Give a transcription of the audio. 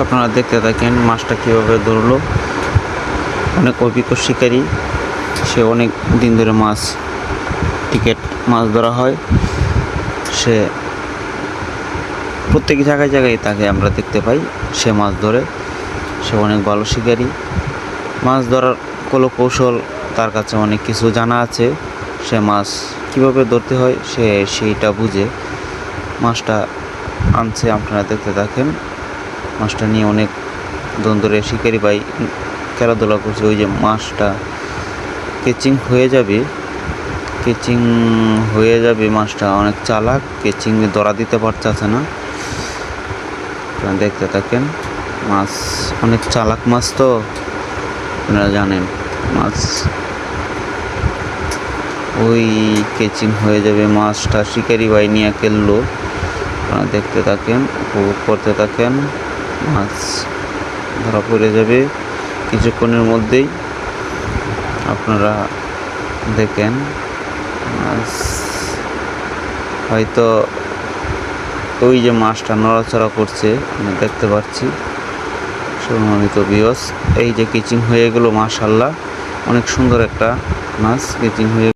আপনারা দেখতে থাকেন মাছটা কীভাবে ধরলো। অনেক অভিজ্ঞ শিকারী। সে অনেক দিন ধরে মাছ, টিকেট মাছ ধরা হয়। সে প্রত্যেক জায়গায় জায়গায় তাকে আমরা দেখতে পাই। সে মাছ ধরে। সে অনেক ভালো শিকারী। মাছ ধরার কোনো কৌশল তার কাছে অনেক কিছু জানা আছে। সে মাছ কীভাবে ধরতে হয়, সে সেইটা বুঝে মাছটা আনছে, আপনারা দেখতে থাকেন। মাছটা নিয়ে অনেক দিন ধরে শিকারি পাই খেলাধুলা করছে। ওই যে মাছটা কেচিং হয়ে যাবে কেচিং হয়ে যাবে মাছটা। অনেক চালাক কেচিং ধরা দিতে পারতেছে না। দেখতে থাকেন, মাছ অনেক চালাক মাছ তো, আপনারা জানেন, মাছ ওই কেচিং হয়ে যাবে মাছটা শিকারি বাই নিয়ে খেললো। দেখতে থাকেন, উপভোগ করতে থাকেন। মাছ ধরা পড়ে যাবে। কিছুক্ষণের মধ্যেই আপনারা দেখেন মাছ। হয়তো ওই যে মাছটা নড়াচড়া করছে, আমি দেখতে পাচ্ছি। সম্মানিত বিয়স এই যে কিচিং হয়ে গেলো মাশাল্লাহ অনেক সুন্দর একটা মাছ কিচিং হয়ে